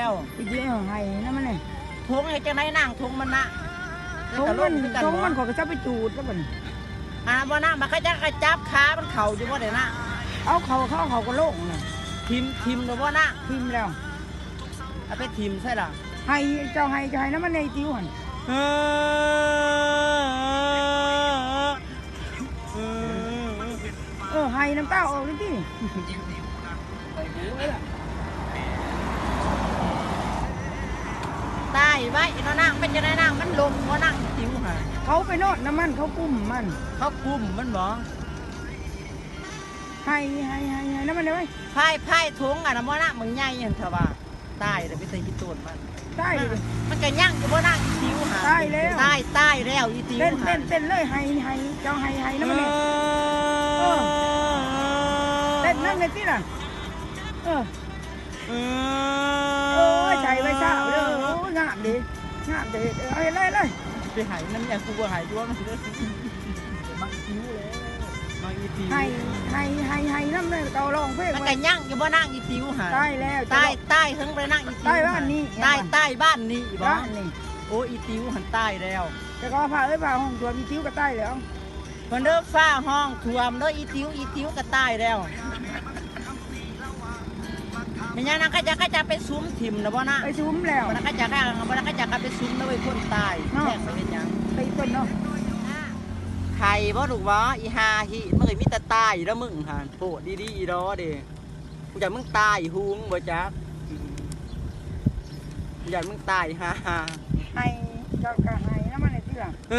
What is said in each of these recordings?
แล้วอีเดียวให้นั่นมันนี่ทงไอ้จังไดนั่งทงมันนะทงแล้วก็มันลคือกันทงบ่มันเขอยก็จะไปจูดแล้วมันอ่าบ่นะมันก็จะกระจับขามันเข่าอยู่บ่เดี๋ยวนะเอาเขาเข้าเขาก็โล่งน่ะทิมทิมเดี๋ยวบ่นะทิมแล้วเอาไปทิมใช่ล่ะให้เจ้าให้เจ้าให้นั่นมันในติ้วหันเออเออให้น้ำเต้าออกเลยที่ ตาย ไว้เนาะนางเป็นจังไดนางมันลงบ่นางจิ๋วห่าเขาไปโนดน้ำมันเขากุ้มมันเขากุมมันบ่ให้ให้ให้ให้น้ำมันเลยไว้พายพายทงอะนะบ่นะมึงใหญ่หั่นเถอะว่าตายแล้วไปใส่ขี้ตูนมันได้เลยมันก็ยั่งอยู่บ่นางอีติ๋วห่าตายแล้วตายตายแล้วอีติ๋วเต้นห่าเต้นเต้นเลยให้ให้เจ้าให้ให้น้ำมันเลยเต้นนั่นเลยที่น่ะเออเอโอ้ยใจไว้เศร้าเด้อโอ้ยงาม ดีงามดีเอาเห็นเลยเลยไปหายน้ำยากูบ่หายด้วยมันเด้อมักติ๋วเลยมักอีติ๋วให้ให้ให้ให้น้ำเลยเจ้าลองเพลงมันไว้ก็ยั่งอยู่บ่นางอีติ๋วห่าตายแล้วตายตายถึงไปนั่งอีติ๋วตายบ้านนี้ตายตายบ้านนี้บ่บ้านนี่โอ้อีติ๋วหันตายแล้วแต่ก็พาเอ้ยพาห้องตัวมีติ้วก็ตายแล้วมันเด้อฟ้าห้องท่วมเด้ออีติ๋วอีติ๋วก็ตายแล้ว ไม่งั้นนะก็จะก็จะไปซุ้มถิ่มนะบ่นะไปซุ้มแล้วมันก็จะก็มันก็จะก็ไปซุ้มแล้วไปคนตายแม่งไปเป็นหยังไปต้นเนาะไข่บ่ถูกบ่อีหาหิมึงเคยมีแต่ตายแล้วมึงหันโปะดีๆอีดอเด้กูอยากมึงตายฮูงบ่จักอืมกูอยากมึงตายฮ่าฮ่าให้เจ้าก็ให้น้ำมันเลยที่หลังเอ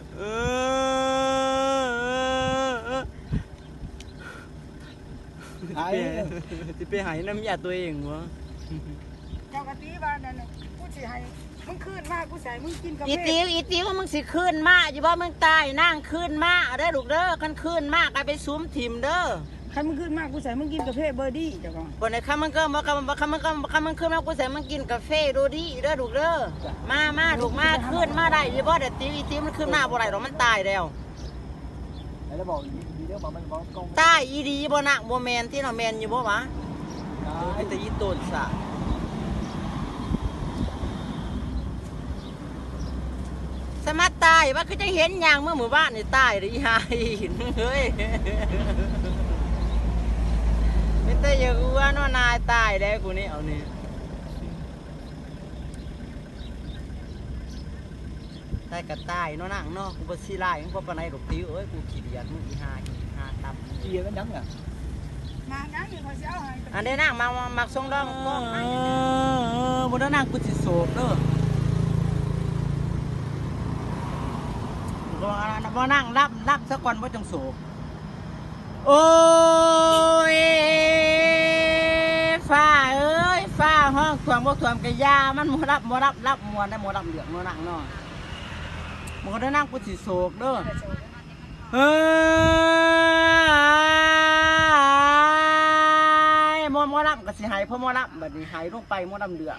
อเออ ไอ้ที่ไปหายน้ำยาตัวเองวะเจ้ากะตีบ้านนั่นน่ะกูสิให้มึงคืนมากกูใส่มึงกินกาแฟอีติวอีติวมึงสิขึ้นมาอยู่บ่มึงตายนั่งขึ้นมาเอาได้อลูกเด้อคันขึ้นมากก็ไปซุ้มถิ่มเด้อใครมึงคืนมากกูใส่มึงกินกาแฟเบอร์ดี้เจ้าก่อนบนไหนคำมันก็มาคำมันคำมันก็คำมันขึ้นมากูใส่มันกินกาแฟดูดีเด้อลูกเด้อมามาลูกมาขึ้นมาได้อยู่บ่เดี๋ยวติวอีติวมันขึ้นมาบ่ได้หรอกมันตายแล้ว แล้วบอกดีเดี๋ยวบอกมันบอกกล้องตายอีดีบ่นะบ่แมนที่เนาะแมนอยู่บ่วะไอ้แต่อีโตนสะสมัดตายว่าคือจะเห็นอย่างเมื่อหมู่บ้านนี่ตายเลยอีหาหินเฮ้ยไม่แต่อย่ากูว่าเนาะนายตายแล้วกูนี่เอานี่ ตายก็ตายเนาะนั่งเนาะกูบ่สิลายมึงบ่ปานใดดอกติวเอ้ยกูขี้เดียดมึงอีหาอีหาตับเกียร์มันดังอะมางั้นนี่เขาสิเอาให้อันนี้นั่งมามามักทรงดองกล้องเออบนนั่งกูสิโศกเด้อบ่อันนั้นบ่นั่งรับรับซะก่อนบ่จังโศกโอ้ยฟ้าเอ้ยฟ้าห้องท่วมบ่ท่วมกะยามันบ่รับบ่รับรับมวนได้บ่รับเหลืองบ่นั่งเนาะ มันก็ได้นั่งกูสิโศกเด้อเฮ้ยมอมอลำก็สิหายเพราะมอลำบัดนี้หายลงไปมอลำเดือด